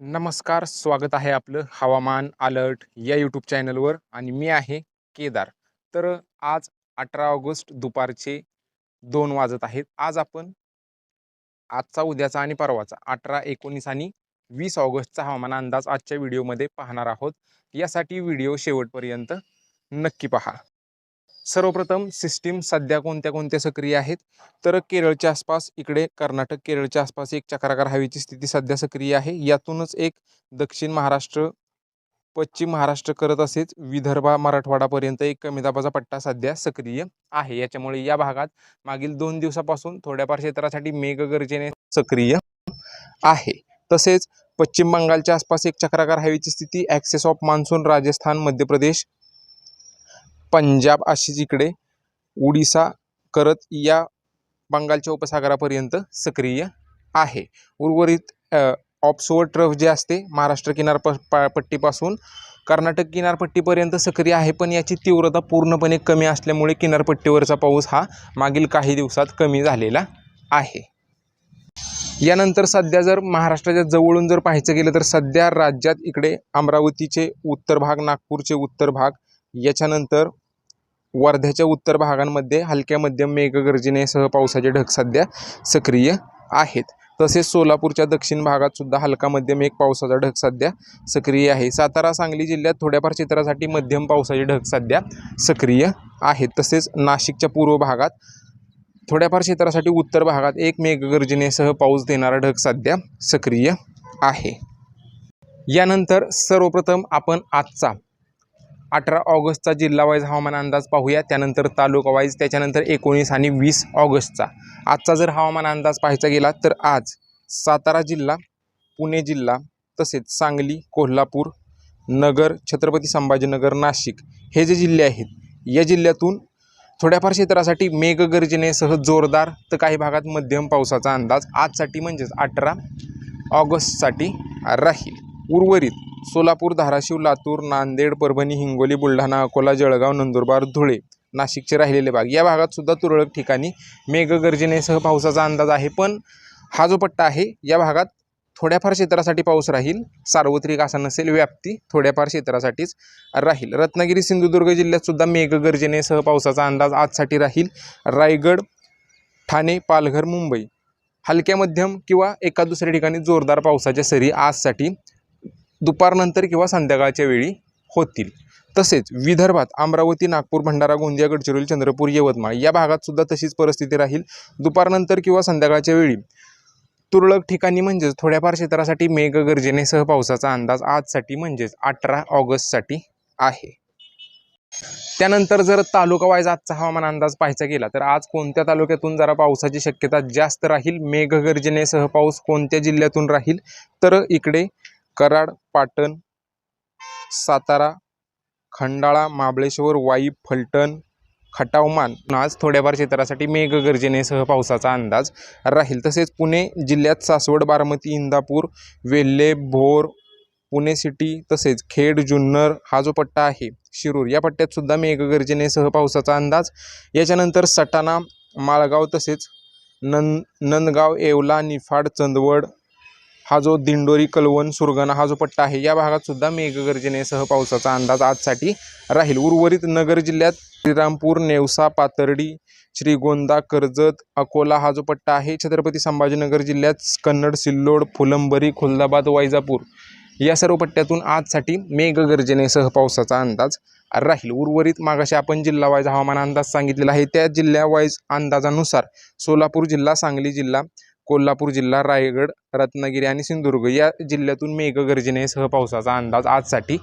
नमस्कार स्वागत आहे आपलं हवामान अलर्ट या यूट्यूब चॅनलवर आणि मी आहे केदार. तर आज अठरा ऑगस्ट दुपारचे दोन वाजत आहेत. आज आपण आजचा उद्याचा आणि परवाचा अठरा एकोणीस आणि वीस ऑगस्टचा हवामान अंदाज आजच्या व्हिडिओमध्ये पाहणार आहोत. यासाठी व्हिडिओ शेवटपर्यंत नक्की पहा. सर्वप्रथम सिस्टीम सध्या कोणत्या कोणत्या सक्रिय आहेत? तर केरळच्या आसपास इकडे कर्नाटक केरळच्या आसपास एक चक्राकार हवेची स्थिती सध्या सक्रिय आहे. यातूनच एक दक्षिण महाराष्ट्र पश्चिम महाराष्ट्र करत असेच विदर्भा मराठवाडापर्यंत एक कमी दाबाचा पट्टा सध्या सक्रिय आहे. याच्यामुळे या भागात मागील दोन दिवसापासून थोड्याफार क्षेत्रासाठी मेघगर्जने सक्रिय आहे. तसेच पश्चिम बंगालच्या आसपास एक चक्राकार हवेची स्थिती excess of monsoon Rajasthan Madhya Pradesh Punjab अशीच इकडे उडिसा करत या बंगालच्या उपसागरापर्यंत सक्रिय आहे. उर्वरित ऑप्सोवर ट्रफ जे असते महाराष्ट्र किनार प पा पट्टीपासून कर्नाटक किनारपट्टीपर्यंत सक्रिय आहे पण याची तीव्रता पूर्णपणे कमी असल्यामुळे किनारपट्टीवरचा पाऊस हा मागील काही दिवसात कमी झालेला आहे. यानंतर सध्या जर महाराष्ट्राच्या जवळून जर पाहायचं गेलं तर सध्या राज्यात इकडे अमरावतीचे उत्तर भाग नागपूरचे उत्तर भाग याच्यानंतर वर्ध्याच्या उत्तर भागांमध्ये हलक्या मध्यम मेघगर्जनेसह पावसाचे ढग सध्या सक्रिय आहेत. तसेच सोलापूरच्या दक्षिण भागात सुद्धा हलका मध्यम एक पावसाचा ढग सध्या सक्रिय आहे. सातारा सांगली जिल्ह्यात थोड्याफार क्षेत्रासाठी मध्यम पावसाचे ढग सध्या सक्रिय आहेत. तसेच नाशिकच्या पूर्व भागात थोड्याफार क्षेत्रासाठी उत्तर भागात एक मेघगर्जनेसह पाऊस देणारा ढग सध्या सक्रिय आहे. यानंतर सर्वप्रथम आपण आजचा अठरा ऑगस्टचा जिल्हा वाईज हवामान अंदाज पाहूया. त्यानंतर तालुका वाईज त्याच्यानंतर एकोणीस आणि वीस ऑगस्टचा. आजचा जर हवामान अंदाज पाहायचा गेला तर आज सातारा जिल्हा पुणे जिल्हा तसेच सांगली कोल्हापूर नगर छत्रपती संभाजीनगर नाशिक हे जे जिल्हे आहेत या जिल्ह्यातून थोड्याफार क्षेत्रासाठी मेघगर्जनेसह जोरदार तर काही भागात मध्यम पावसाचा अंदाज आजसाठी म्हणजेच अठरा ऑगस्टसाठी राहील. उर्वरित सोलापूर धाराशिव लातूर नांदेड परभणी हिंगोली बुलढाणा अकोला जळगाव नंदुरबार धुळे नाशिकचे राहिलेले भाग. या भागात सुद्धा तुरळक ठिकाणी मेघगर्जनेसह पावसाचा अंदाज आहे पण हा जो पट्टा आहे या भागात थोड्याफार क्षेत्रासाठी पाऊस राहील. सार्वत्रिक असा नसेल व्याप्ती थोड्याफार क्षेत्रासाठीच राहील. रत्नागिरी सिंधुदुर्ग जिल्ह्यात सुद्धा मेघगर्जनेसह पावसाचा अंदाज आजसाठी राहील. रायगड ठाणे पालघर मुंबई हलक्या मध्यम किंवा एका दुसऱ्या ठिकाणी जोरदार पावसाच्या सरी आजसाठी दुपारनंतर किंवा संध्याकाळच्या वेळी होतील. तसेच विदर्भात अमरावती नागपूर भंडारा गोंदिया गडचिरोली चंद्रपूर यवतमाळ या भागात सुद्धा तशीच परिस्थिती राहील. दुपारनंतर किंवा संध्याकाळच्या वेळी तुरळक ठिकाणी म्हणजेच थोड्याफार क्षेत्रासाठी मेघगर्जनेसह पावसाचा अंदाज आजसाठी म्हणजेच अठरा ऑगस्टसाठी आहे. त्यानंतर जर तालुका वाईज आजचा हवामान अंदाज पाहायचा गेला तर आज कोणत्या तालुक्यातून जरा पावसाची शक्यता जास्त राहील? मेघगर्जनेसह पाऊस कोणत्या जिल्ह्यातून राहील? तर इकडे कराड पाटण सातारा खंडाळा महाबळेश्वर वाई फलटण खटावमान. आज थोड्याफार क्षेत्रासाठी मेघगर्जनेसह पावसाचा अंदाज राहील. तसेच पुणे जिल्ह्यात सासवड बारामती इंदापूर वेल्हे भोर पुणे सिटी तसेच खेड जुन्नर हा जो पट्टा आहे शिरूर या पट्ट्यात सुद्धा मेघगर्जनेसह पावसाचा अंदाज. याच्यानंतर सटाणा माळगाव तसेच नंद नंदगाव येवला निफाड चंदवड हा जो दिंडोरी कलवण सुरगाणा हा जो पट्टा आहे या भागात सुद्धा मेघगर्जनेसह पावसाचा अंदाज आजसाठी राहील. उर्वरित नगर जिल्ह्यात श्रीरामपूर नेवसा पातर्डी श्रीगोंदा कर्जत अकोला हा जो पट्टा आहे छत्रपती संभाजीनगर जिल्ह्यात कन्नड सिल्लोड फुलंबरी खुलदाबाद वैजापूर या सर्व पट्ट्यातून आजसाठी मेघगर्जनेसह पावसाचा अंदाज राहील. उर्वरित मागाशी आपण जिल्हा वाईज हवामान अंदाज सांगितलेला आहे. त्या जिल्ह्या वाईज अंदाजानुसार सोलापूर जिल्हा सांगली जिल्हा कोल्हापूर जिल्हा रायगड रत्नागिरी आणि सिंधुदुर्ग या जिल्ह्यातून मेघगर्जनेसह पावसाचा अंदाज आजसाठी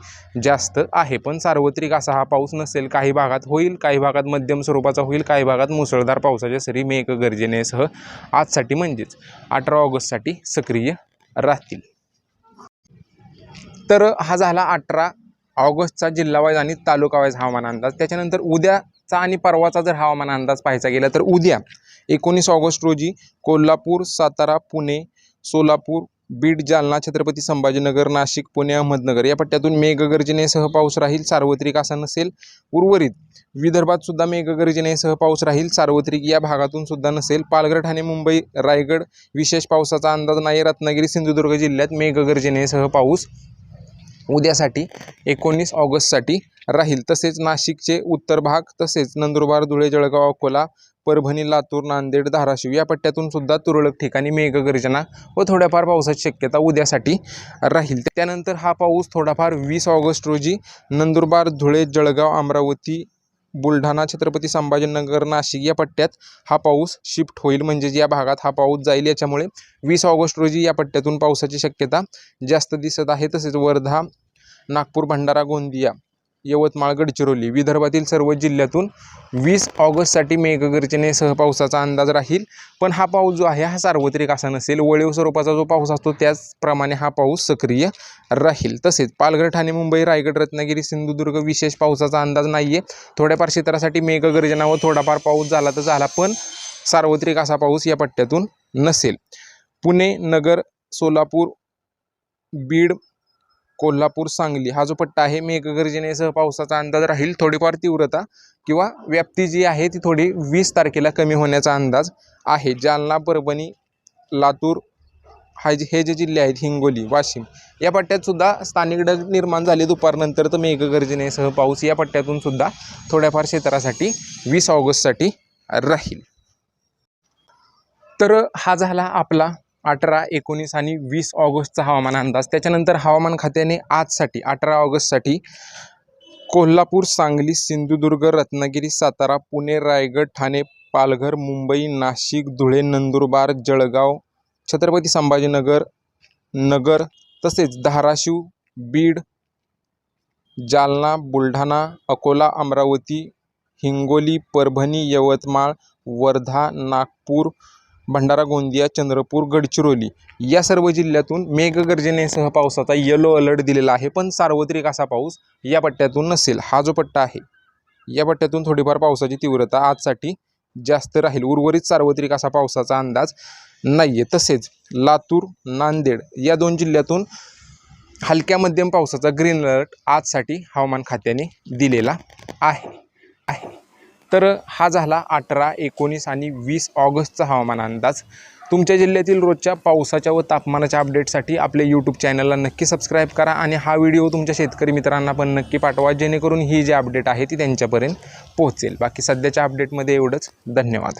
जास्त आहे. पण सार्वत्रिक असा हा पाऊस नसेल काही भागात होईल काही भागात मध्यम स्वरूपाचा होईल काही भागात मुसळधार पावसाच्या सरी मेघगर्जनेसह आजसाठी म्हणजेच अठरा ऑगस्टसाठी सक्रिय राहतील. तर हा झाला अठरा ऑगस्टचा जिल्हावाईज आणि तालुकावाईज हवामान अंदाज. त्याच्यानंतर उद्याचा आणि परवाचा जर हवामान अंदाज पाहायचा गेला तर उद्या एकोणीस ऑगस्ट रोजी कोल्हापूर सातारा पुणे सोलापूर बीड जालना छत्रपती संभाजीनगर नाशिक पुणे अहमदनगर या पट्ट्यातून मेघगर्जनेसह पाऊस राहील सार्वत्रिक असा नसेल उर्वरित विदर्भात सुद्धा मेघगर्जनेसह पाऊस राहील सार्वत्रिक या भागातून सुद्धा नसेल. पालघर ठाणे मुंबई रायगड विशेष पावसाचा अंदाज नाही. रत्नागिरी सिंधुदुर्ग जिल्ह्यात मेघगर्जनेसह पाऊस उद्यासाठी एकोणीस ऑगस्टसाठी राहील. तसेच नाशिकचे उत्तर भाग तसेच नंदुरबार धुळे जळगाव अकोला परभणी लातूर नांदेड धाराशिव या पट्ट्यातून सुद्धा तुरळक ठिकाणी मेघगर्जना व थोड्याफार पावसाची शक्यता उद्यासाठी राहील. त्यानंतर हा पाऊस थोडाफार वीस ऑगस्ट रोजी नंदुरबार धुळे जळगाव अमरावती बुलढाणा छत्रपती संभाजीनगर नाशिक या पट्ट्यात हा पाऊस शिफ्ट होईल. म्हणजेच या भागात हा पाऊस जाईल. याच्यामुळे वीस ऑगस्ट रोजी या पट्ट्यातून पावसाची शक्यता जास्त दिसत आहे. तसेच वर्धा नागपूर भंडारा गोंदिया यवतमाळ गडचिरोली विदर्भातील सर्व जिल्ह्यातून वीस ऑगस्टसाठी मेघगर्जनेसह पावसाचा अंदाज राहील. पण हा पाऊस जो आहे हा सार्वत्रिक असा नसेल. वळीव स्वरूपाचा जो पाऊस असतो त्याचप्रमाणे हा पाऊस सक्रिय राहील. तसेच पालघर ठाणे मुंबई रायगड रत्नागिरी सिंधुदुर्ग विशेष पावसाचा अंदाज नाही आहे थोड्याफार क्षेत्रासाठी मेघगर्जना व थोडाफार पाऊस झाला तर झाला पण सार्वत्रिक असा पाऊस या पट्ट्यातून नसेल. पुणे नगर सोलापूर बीड कोल्हापूर सांगली. हा जो पट्टा आहे मेघगर्जनेसह पावसाचा अंदाज राहील थोडीफार तीव्रता किंवा व्याप्ती जी आहे ती थोडी वीस तारखेला कमी होण्याचा अंदाज आहे. जालना परभणी लातूर हा जे हे जे जिल्हे आहेत हिंगोली वाशिम या पट्ट्यात सुद्धा स्थानिक ढग निर्माण झाले. दुपारनंतर तर मेघगर्जनेसह पाऊस या पट्ट्यातून सुद्धा थोड्याफार क्षेत्रासाठी वीस ऑगस्टसाठी राहील. तर हा झाला आपला अठरा एकोणीस आणि वीस ऑगस्टचा हवामान अंदाज. त्याच्यानंतर हवामान खात्याने आजसाठी अठरा ऑगस्टसाठी कोल्हापूर सांगली सिंधुदुर्ग रत्नागिरी सातारा पुणे रायगड ठाणे पालघर मुंबई नाशिक धुळे नंदुरबार जळगाव छत्रपती संभाजीनगर नगर तसेच धाराशिव बीड जालना बुलढाणा अकोला अमरावती हिंगोली परभणी यवतमाळ वर्धा नागपूर भंडारा गोंदिया चंद्रपूर गडचिरोली या सर्व जिल्ह्यातून मेघगर्जनेसह पावसाचा येलो अलर्ट दिलेला आहे. पण सार्वत्रिक असा पाऊस या पट्ट्यातून नसेल. हा जो पट्टा आहे या पट्ट्यातून थोडीफार पावसाची तीव्रता आजसाठी जास्त राहील. उर्वरित सार्वत्रिक असा पावसाचा अंदाज नाही आहे तसेच लातूर नांदेड या दोन जिल्ह्यातून हलक्या मध्यम पावसाचा ग्रीन अलर्ट आजसाठी हवामान खात्याने दिलेला आहे. आहे. तर हा झाला अठरा एकोणीस आणि वीस ऑगस्टचा हवामान अंदाज. तुमच्या जिल्ह्यातील रोजच्या पावसाच्या व तापमानाच्या अपडेटसाठी आपल्या यूट्यूब चॅनलला नक्की सबस्क्राईब करा आणि हा व्हिडिओ तुमच्या शेतकरी मित्रांना पण नक्की पाठवा जेणेकरून ही जी अपडेट आहे ती त्यांच्यापर्यंत पोहोचेल. बाकी सध्याच्या अपडेटमध्ये एवढंच. धन्यवाद.